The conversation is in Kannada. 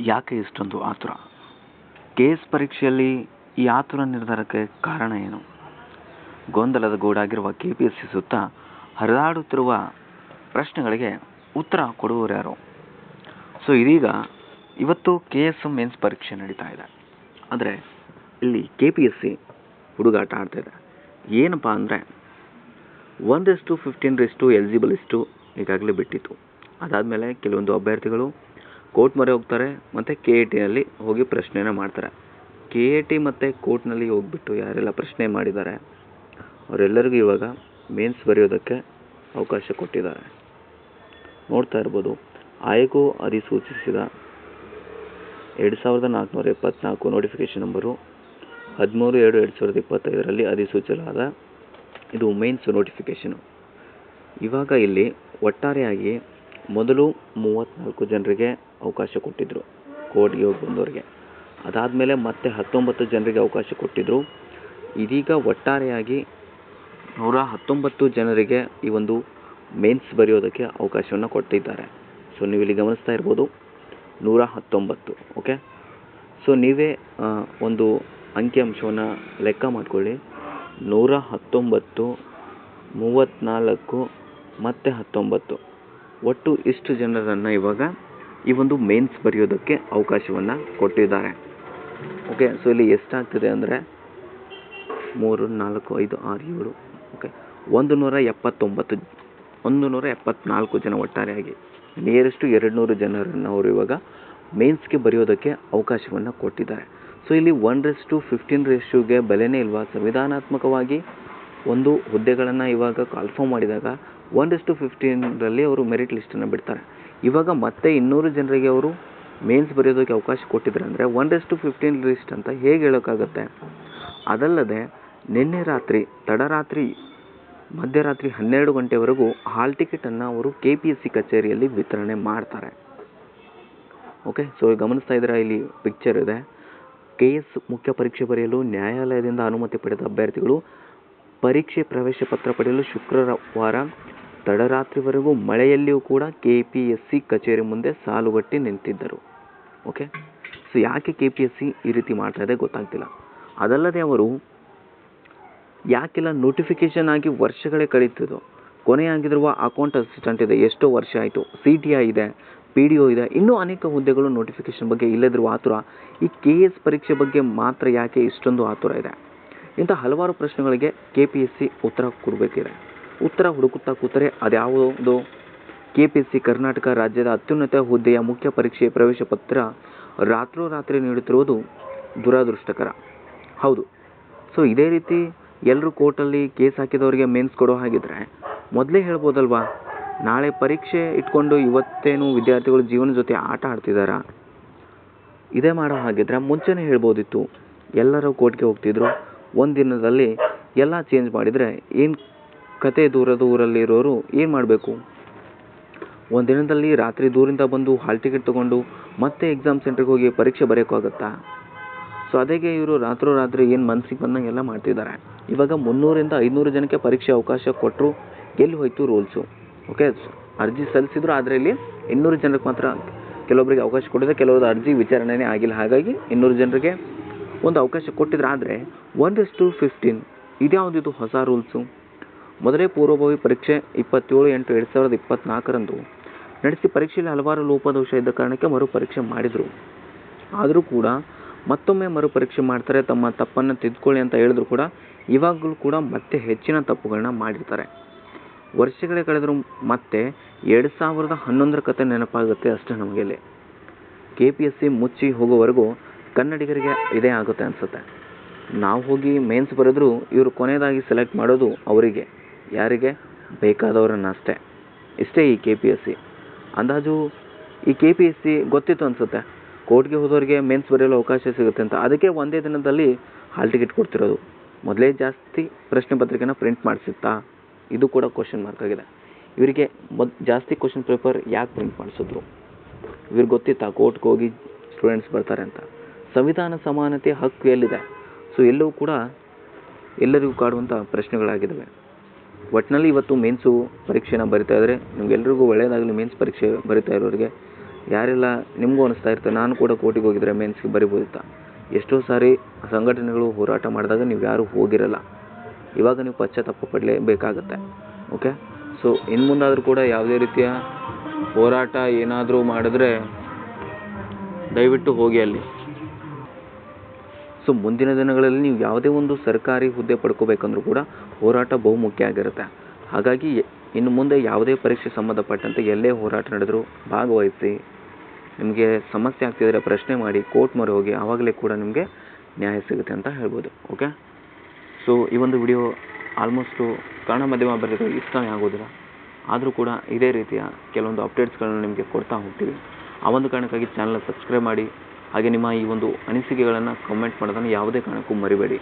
ಯಾಕೆ ಇಷ್ಟೊಂದು ಆತುರ? ಕೆ ಎಸ್ ಪರೀಕ್ಷೆಯಲ್ಲಿ ಈ ಆತುರ ನಿರ್ಧಾರಕ್ಕೆ ಕಾರಣ ಏನು? ಗೊಂದಲದ ಗೂಡಾಗಿರುವ ಕೆ ಪಿ ಎಸ್ ಸಿ ಸುತ್ತ ಹರಿದಾಡುತ್ತಿರುವ ಪ್ರಶ್ನೆಗಳಿಗೆ ಉತ್ತರ ಕೊಡುವವರ್ಯಾರು ಸೊ ಇದೀಗ ಇವತ್ತು ಕೆ ಎಸ್ ಮೇನ್ಸ್ ಪರೀಕ್ಷೆ ನಡೀತಾ ಇದೆ. ಆದರೆ ಇಲ್ಲಿ ಕೆ ಪಿ ಎಸ್ ಸಿ ಹುಡುಗಾಟ ಆಡ್ತಾ ಇದೆ. ಏನಪ್ಪ ಅಂದರೆ ಒಂದಷ್ಟು ಫಿಫ್ಟೀನ್ ರೆಸ್ಟು ಎಲಿಜಿಬಲ್ ಇಷ್ಟು ಈಗಾಗಲೇ ಬಿಟ್ಟಿತ್ತು. ಅದಾದಮೇಲೆ ಕೆಲವೊಂದು ಅಭ್ಯರ್ಥಿಗಳು ಕೋರ್ಟ್ ಮೊರೆ ಹೋಗ್ತಾರೆ, ಮತ್ತು ಕೆ ಎ ಟಿನಲ್ಲಿ ಹೋಗಿ ಪ್ರಶ್ನೆನ ಮಾಡ್ತಾರೆ. ಕೆ ಎ ಟಿ ಮತ್ತು ಕೋರ್ಟ್ನಲ್ಲಿ ಹೋಗ್ಬಿಟ್ಟು ಯಾರೆಲ್ಲ ಪ್ರಶ್ನೆ ಮಾಡಿದ್ದಾರೆ, ಅವರೆಲ್ಲರಿಗೂ ಇವಾಗ ಮೇನ್ಸ್ ಬರೆಯೋದಕ್ಕೆ ಅವಕಾಶ ಕೊಟ್ಟಿದ್ದಾರೆ. ನೋಡ್ತಾ ಇರ್ಬೋದು, ಆಯೋಗವು ಅಧಿಸೂಚಿಸಿದ ಎರಡು ಸಾವಿರದ ನಾಲ್ಕುನೂರ ಎಪ್ಪತ್ನಾಲ್ಕು ನೋಟಿಫಿಕೇಷನ್ ನಂಬರು ಹದಿಮೂರು ಎರಡು ಎರಡು ಸಾವಿರದ ಇಪ್ಪತ್ತೈದರಲ್ಲಿ ಅಧಿಸೂಚಿಸಲಾದ ಇದು ಮೇನ್ಸ್ ನೋಟಿಫಿಕೇಷನು ಇವಾಗ ಇಲ್ಲಿ ಒಟ್ಟಾರೆಯಾಗಿ ಮೊದಲು ಮೂವತ್ತ್ನಾಲ್ಕು ಜನರಿಗೆ ಅವಕಾಶ ಕೊಟ್ಟಿದ್ದರು ಕೋರ್ಟ್ಗೆ ಹೋಗಿ ಬಂದವರಿಗೆ. ಅದಾದಮೇಲೆ ಮತ್ತೆ ಹತ್ತೊಂಬತ್ತು ಜನರಿಗೆ ಅವಕಾಶ ಕೊಟ್ಟಿದ್ದರು ಇದೀಗ ಒಟ್ಟಾರೆಯಾಗಿ ನೂರ ಹತ್ತೊಂಬತ್ತು ಜನರಿಗೆ ಈ ಒಂದು ಮೇನ್ಸ್ ಬರೆಯೋದಕ್ಕೆ ಅವಕಾಶವನ್ನು ಕೊಟ್ಟಿದ್ದಾರೆ. ಸೊ ನೀವು ಇಲ್ಲಿ ಗಮನಿಸ್ತಾ ಇರ್ಬೋದು, ನೂರ ಹತ್ತೊಂಬತ್ತು, ಓಕೆ? ಸೊ, ನೀವೇ ಒಂದು ಅಂಕಿಅಂಶವನ್ನು ಲೆಕ್ಕ ಮಾಡಿಕೊಳ್ಳಿ. ನೂರ ಹತ್ತೊಂಬತ್ತು ಮೂವತ್ತ್ನಾಲ್ಕು ಮತ್ತು ಹತ್ತೊಂಬತ್ತು. ಒಟ್ಟು ಇಷ್ಟು ಜನರನ್ನು ಇವಾಗ ಈ ಒಂದು ಮೇನ್ಸ್ ಬರೆಯೋದಕ್ಕೆ ಅವಕಾಶವನ್ನು ಕೊಟ್ಟಿದ್ದಾರೆ. ಓಕೆ ಸೊ ಇಲ್ಲಿ ಎಷ್ಟಾಗ್ತಿದೆ ಅಂದರೆ ಮೂರು, ನಾಲ್ಕು, ಐದು, ಆರು, ಏಳು. ಓಕೆ ಒಂದು ನೂರ ಎಪ್ಪತ್ತೊಂಬತ್ತು ಒಂದು ನೂರ ಎಪ್ಪತ್ನಾಲ್ಕು ಜನ ಒಟ್ಟಾರೆಯಾಗಿ ನಿಯರೆಸ್ಟು ಎರಡು ನೂರು ಜನರನ್ನು ಅವರು ಇವಾಗ ಮೇನ್ಸ್ಗೆ ಬರೆಯೋದಕ್ಕೆ ಅವಕಾಶವನ್ನು ಕೊಟ್ಟಿದ್ದಾರೆ. ಸೊ ಇಲ್ಲಿ ಒನ್ ರೆಸ್ಟು ಫಿಫ್ಟೀನ್ ರೇಷ್ಯೂಗೆ ಬೆಲೆನೇ ಇಲ್ವಾ? ಸಂವಿಧಾನಾತ್ಮಕವಾಗಿ ಒಂದು ಹುದ್ದೆಗಳನ್ನು ಇವಾಗ ಕಾಲ್ಫಾರ್ಮ್ ಮಾಡಿದಾಗ ಒನ್ ರೆಸ್ಟು ಫಿಫ್ಟೀನ್ರಲ್ಲಿ ಅವರು ಮೆರಿಟ್ ಲಿಸ್ಟನ್ನು ಬಿಡ್ತಾರೆ. ಇವಾಗ ಮತ್ತೆ ಇನ್ನೂರು ಜನರಿಗೆ ಅವರು ಮೇಲ್ಸ್ ಬರೆಯೋದಕ್ಕೆ ಅವಕಾಶ ಕೊಟ್ಟಿದ್ದಾರೆ. ಅಂದರೆ ಒನ್ ರೆಸ್ಟು ಫಿಫ್ಟೀನ್ ಲಿಸ್ಟ್ ಅಂತ ಹೇಗೆ ಹೇಳೋಕ್ಕಾಗತ್ತೆ? ಅದಲ್ಲದೆ ನಿನ್ನೆ ರಾತ್ರಿ, ತಡರಾತ್ರಿ, ಮಧ್ಯರಾತ್ರಿ ಹನ್ನೆರಡು ಗಂಟೆವರೆಗೂ ಹಾಲ್ ಟಿಕೆಟನ್ನು ಅವರು ಕೆ ಪಿ ಎಸ್ ಸಿ ಕಚೇರಿಯಲ್ಲಿ ವಿತರಣೆ ಮಾಡ್ತಾರೆ. ಓಕೆ ಸೊ ಗಮನಿಸ್ತಾ ಇದ್ದೀರಾ, ಇಲ್ಲಿ ಪಿಕ್ಚರ್ ಇದೆ. ಕೆ ಎಸ್ ಮುಖ್ಯ ಪರೀಕ್ಷೆ ಬರೆಯಲು ನ್ಯಾಯಾಲಯದಿಂದ ಅನುಮತಿ ಪಡೆದ ಅಭ್ಯರ್ಥಿಗಳು ಪರೀಕ್ಷೆ ಪ್ರವೇಶ ಪತ್ರ ಪಡೆಯಲು ಶುಕ್ರವಾರ ತಡರಾತ್ರಿವರೆಗೂ ಮಳೆಯಲ್ಲಿಯೂ ಕೂಡ ಕೆ ಪಿ ಎಸ್ ಸಿ ಕಚೇರಿ ಮುಂದೆ ಸಾಲುಗಟ್ಟಿ ನಿಂತಿದ್ದರು. ಓಕೆ ಸೊ ಯಾಕೆ ಕೆ ಪಿ ಎಸ್ ಸಿ ಈ ರೀತಿ ಮಾಡ್ತಾ ಇದೆ ಗೊತ್ತಾಗ್ತಿಲ್ಲ. ಅದಲ್ಲದೆ ಅವರು ಯಾಕೆಲ್ಲ ನೋಟಿಫಿಕೇಶನ್ ಆಗಿ ವರ್ಷಗಳೇ ಕಳೀತಿದ್ದು ಕೊನೆಯಾಗಿರುವ ಅಕೌಂಟ್ ಅಸಿಸ್ಟೆಂಟ್ ಇದೆ, ಎಷ್ಟೋ ವರ್ಷ ಆಯಿತು. ಸಿ ಟಿ ಐ ಇದೆ ಪಿ ಡಿ ಒ ಇದೆ, ಇನ್ನೂ ಅನೇಕ ಹುದ್ದೆಗಳು ನೋಟಿಫಿಕೇಶನ್ ಬಗ್ಗೆ ಇಲ್ಲದಿರುವ ಆತುರ. ಈ ಕೆ ಎಸ್ ಪರೀಕ್ಷೆ ಬಗ್ಗೆ ಮಾತ್ರ ಯಾಕೆ ಇಷ್ಟೊಂದು ಆತುರ ಇದೆ? ಇಂಥ ಹಲವಾರು ಪ್ರಶ್ನೆಗಳಿಗೆ ಕೆ ಪಿ ಎಸ್ ಸಿ ಉತ್ತರ ಕೊಡಬೇಕಿದೆ. ಉತ್ತರ ಹುಡುಕುತ್ತಾ ಕೂತರೆ ಅದ್ಯಾವುದೋ K P S C Karnataka ರಾಜ್ಯದ ಅತ್ಯುನ್ನತ ಹುದ್ದೆಯ ಮುಖ್ಯ ಪರೀಕ್ಷೆ ಪ್ರವೇಶ ಪತ್ರ ರಾತ್ರೋರಾತ್ರಿ ನೀಡುತ್ತಿರುವುದು ದುರದೃಷ್ಟಕರ. ಹೌದು. ಸೊ ಇದೇ ರೀತಿ ಎಲ್ಲರೂ ಕೋರ್ಟಲ್ಲಿ ಕೇಸ್ ಹಾಕಿದವರಿಗೆ ಮೇನ್ಸ್ ಕೊಡೋ ಹಾಗಿದ್ರೆ ಮೊದಲೇ ಹೇಳ್ಬೋದಲ್ವಾ? ನಾಳೆ ಪರೀಕ್ಷೆ ಇಟ್ಕೊಂಡು ಇವತ್ತೇನು ವಿದ್ಯಾರ್ಥಿಗಳು ಜೀವನ ಜೊತೆ ಆಟ ಆಡ್ತಿದ್ದಾರಾ ಇದೇ ಮಾಡೋ ಹಾಗಿದ್ರೆ ಮುಂಚೆನೇ ಹೇಳ್ಬೋದಿತ್ತು. ಎಲ್ಲರೂ ಕೋರ್ಟ್ಗೆ ಹೋಗ್ತಿದ್ರು. ಒಂದು ದಿನದಲ್ಲಿ ಎಲ್ಲ ಚೇಂಜ್ ಮಾಡಿದರೆ ಏನು ಕತೆ ದೂರದ ಊರಲ್ಲಿರೋರು ಏನು ಮಾಡಬೇಕು? ಒಂದಿನದಲ್ಲಿ ದಿನದಲ್ಲಿ ರಾತ್ರಿ ದೂರಿಂದ ಬಂದು ಹಾಲ್ ಟಿಕೆಟ್ ತೊಗೊಂಡು ಮತ್ತೆ ಎಕ್ಸಾಮ್ ಸೆಂಟ್ರಿಗೆ ಹೋಗಿ ಪರೀಕ್ಷೆ ಬರೆಯೋಕ್ಕಾಗತ್ತಾ ಸೊ ಅದಕ್ಕೆ ಇವರು ರಾತ್ರೋರಾತ್ರಿ ಏನು ಮನಸ್ಸಿಗೆ ಬಂದಂಗೆಲ್ಲ ಮಾಡ್ತಿದ್ದಾರೆ. ಇವಾಗ ಮುನ್ನೂರಿಂದ ಐನೂರು ಜನಕ್ಕೆ ಪರೀಕ್ಷೆ ಅವಕಾಶ ಕೊಟ್ಟರು ಎಲ್ಲಿ ಹೋಯಿತು ರೂಲ್ಸು ಓಕೆ ಅರ್ಜಿ ಸಲ್ಲಿಸಿದ್ರು ಅದರಲ್ಲಿ ಇನ್ನೂರು ಜನಕ್ಕೆ ಮಾತ್ರ ಕೆಲವೊಬ್ಬರಿಗೆ ಅವಕಾಶ ಕೊಟ್ಟಿದ್ರೆ ಕೆಲವ್ರದ್ದು ಅರ್ಜಿ ವಿಚಾರಣೆನೇ ಆಗಿಲ್ಲ. ಹಾಗಾಗಿ ಇನ್ನೂರು ಜನರಿಗೆ ಒಂದು ಅವಕಾಶ ಕೊಟ್ಟಿದ್ರು. ಆದರೆ ಒನ್ ಎಸ್ ಟು ಫಿಫ್ಟೀನ್ ಇದ್ಯಾವುದಿದು ಹೊಸ ರೂಲ್ಸು ಮೊದಲೇ ಪೂರ್ವಭಾವಿ ಪರೀಕ್ಷೆ ಇಪ್ಪತ್ತೇಳು ಎಂಟು ಎರಡು ಸಾವಿರದ ಇಪ್ಪತ್ತ್ನಾಲ್ಕರಂದು ನಡೆಸಿ ಪರೀಕ್ಷೆಯಲ್ಲಿ ಹಲವಾರು ಲೋಪದೋಷ ಇದ್ದ ಕಾರಣಕ್ಕೆ ಮರುಪರೀಕ್ಷೆ ಮಾಡಿದರು. ಆದರೂ ಕೂಡ ಮತ್ತೊಮ್ಮೆ ಮರುಪರೀಕ್ಷೆ ಮಾಡ್ತಾರೆ, ತಮ್ಮ ತಪ್ಪನ್ನು ತಿದ್ದುಕೊಳ್ಳಿ ಅಂತ ಹೇಳಿದ್ರು ಕೂಡ ಇವಾಗಲೂ ಕೂಡ ಮತ್ತೆ ಹೆಚ್ಚಿನ ತಪ್ಪುಗಳನ್ನ ಮಾಡಿರ್ತಾರೆ. ವರ್ಷಗಳೇ ಕಳೆದರೂ ಮತ್ತೆ ಎರಡು ಸಾವಿರದ ಹನ್ನೊಂದರ ಕತೆ ನೆನಪಾಗುತ್ತೆ ಅಷ್ಟೇ ನಮಗೆ ಇಲ್ಲಿ ಕೆ ಪಿ ಎಸ್ ಸಿ ಮುಚ್ಚಿ ಹೋಗೋವರೆಗೂ ಕನ್ನಡಿಗರಿಗೆ ಇದೇ ಆಗುತ್ತೆ ಅನಿಸುತ್ತೆ. ನಾವು ಹೋಗಿ ಮೇನ್ಸ್ ಬರೆದ್ರು ಇವರು ಕೊನೆಯದಾಗಿ ಸೆಲೆಕ್ಟ್ ಮಾಡೋದು ಅವರಿಗೆ. ಯಾರಿಗೆ? ಬೇಕಾದವರನ್ನ ಅಷ್ಟೇ. ಇಷ್ಟೇ ಈ ಕೆ ಪಿ ಎಸ್ ಸಿ ಅಂದಾಜು ಈ ಕೆ ಪಿ ಎಸ್ ಸಿ ಗೊತ್ತಿತ್ತು ಅನಿಸುತ್ತೆ. ಕೋರ್ಟ್ಗೆ ಹೋದವರಿಗೆ ಮೇನ್ಸ್ ಬರೆಯಲು ಅವಕಾಶ ಸಿಗುತ್ತೆ ಅಂತ. ಅದಕ್ಕೆ ಒಂದೇ ದಿನದಲ್ಲಿ ಹಾಲ್ ಟಿಕೆಟ್ ಕೊಡ್ತಿರೋದು. ಮೊದಲೇ ಜಾಸ್ತಿ ಪ್ರಶ್ನೆ ಪತ್ರಿಕೆನ ಪ್ರಿಂಟ್ ಮಾಡಿಸುತ್ತಾ? ಇದು ಕೂಡ ಕ್ವಶನ್ ಮಾರ್ಕ್ ಆಗಿದೆ. ಇವರಿಗೆ ಮೊದ್, ಜಾಸ್ತಿ ಕ್ವಶನ್ ಪೇಪರ್ ಯಾಕೆ ಪ್ರಿಂಟ್ ಮಾಡಿಸಿದ್ರು? ಇವ್ರಿಗೆ ಗೊತ್ತಿತ್ತಾ? ಕೋರ್ಟ್ಗೆ ಹೋಗಿ ಸ್ಟೂಡೆಂಟ್ಸ್ ಬರ್ತಾರೆ ಅಂತ. ಸಂವಿಧಾನ ಸಮಾನತೆ ಹಕ್ಕು ಎಲ್ಲಿದೆ? ಸೊ ಎಲ್ಲವೂ ಕೂಡ ಎಲ್ಲರಿಗೂ ಕಾಡುವಂಥ ಪ್ರಶ್ನೆಗಳಾಗಿದ್ದಾವೆ. ಒಟ್ಟಿನಲ್ಲಿ ಇವತ್ತು ಮೇನ್ಸು ಪರೀಕ್ಷೆನ ಬರಿತಾ ಇದ್ದಾರೆ ನಿಮಗೆಲ್ರಿಗೂ ಒಳ್ಳೆಯದಾಗಲಿ ಮೇನ್ಸ್ ಪರೀಕ್ಷೆ ಬರಿತಾ ಇರೋರಿಗೆ. ಯಾರೆಲ್ಲ ನಿಮಗೂ ಅನಿಸ್ತಾ ಇರ್ತದೆ, ನಾನು ಕೂಡ ಕೋಟಿಗೆ ಹೋಗಿದ್ರೆ ಮೇನ್ಸ್ಗೆ ಬರಿಬೋದಿತ್ತ ಎಷ್ಟೋ ಸಾರಿ ಸಂಘಟನೆಗಳು ಹೋರಾಟ ಮಾಡಿದಾಗ ನೀವು ಯಾರೂ ಹೋಗಿರಲ್ಲ. ಇವಾಗ ನೀವು ಪಶ್ಚಾತ್ತಾಪ ಪಡಲೇಬೇಕಾಗತ್ತೆ. ಓಕೆ ಸೊ ಇನ್ನು ಮುಂದಾದರೂ ಕೂಡ ಯಾವುದೇ ರೀತಿಯ ಹೋರಾಟ ಏನಾದರೂ ಮಾಡಿದ್ರೆ ದಯವಿಟ್ಟು ಹೋಗಿ ಅಲ್ಲಿ. ಸೊ ಮುಂದಿನ ದಿನಗಳಲ್ಲಿ ನೀವು ಯಾವುದೇ ಒಂದು ಸರ್ಕಾರಿ ಹುದ್ದೆ ಪಡ್ಕೋಬೇಕಂದ್ರೂ ಕೂಡ ಹೋರಾಟ ಬಹುಮುಖ್ಯ ಆಗಿರುತ್ತೆ. ಹಾಗಾಗಿ ಇನ್ನು ಮುಂದೆ ಯಾವುದೇ ಪರೀಕ್ಷೆ ಸಂಬಂಧಪಟ್ಟಂತೆ ಎಲ್ಲೇ ಹೋರಾಟ ನಡೆದರೂ ಭಾಗವಹಿಸಿ, ನಿಮಗೆ ಸಮಸ್ಯೆ ಆಗ್ತಿದ್ರೆ ಪ್ರಶ್ನೆ ಮಾಡಿ, ಕೋರ್ಟ್ ಮೊರೆ ಹೋಗಿ ಆವಾಗಲೇ ಕೂಡ ನಿಮಗೆ ನ್ಯಾಯ ಸಿಗುತ್ತೆ ಅಂತ ಹೇಳ್ಬೋದು, ಓಕೆ? ಸೊ ಈ ಒಂದು ವಿಡಿಯೋ ಆಲ್ಮೋಸ್ಟು ಕನ್ನಡ ಮಾಧ್ಯಮ ಅಭ್ಯರ್ಥಿಗಳಿಗೆ ಇಷ್ಟನೇ ಆಗೋದಿಲ್ಲ. ಆದರೂ ಕೂಡ ಇದೇ ರೀತಿಯ ಕೆಲವೊಂದು ಅಪ್ಡೇಟ್ಸ್ಗಳನ್ನು ನಿಮಗೆ ಕೊಡ್ತಾ ಹೋಗ್ತೀವಿ. ಆ ಒಂದು ಕಾರಣಕ್ಕಾಗಿ ಚಾನಲ್ ಸಬ್ಸ್ಕ್ರೈಬ್ ಮಾಡಿ ಹಾಗೆ ನಿಮ್ಮ ಈ ಒಂದು ಅನಿಸಿಕೆಗಳನ್ನು ಕಮೆಂಟ್ ಮಾಡೋದನ್ನು ಯಾವುದೇ ಕಾರಣಕ್ಕೂ ಮರಿಬೇಡಿ.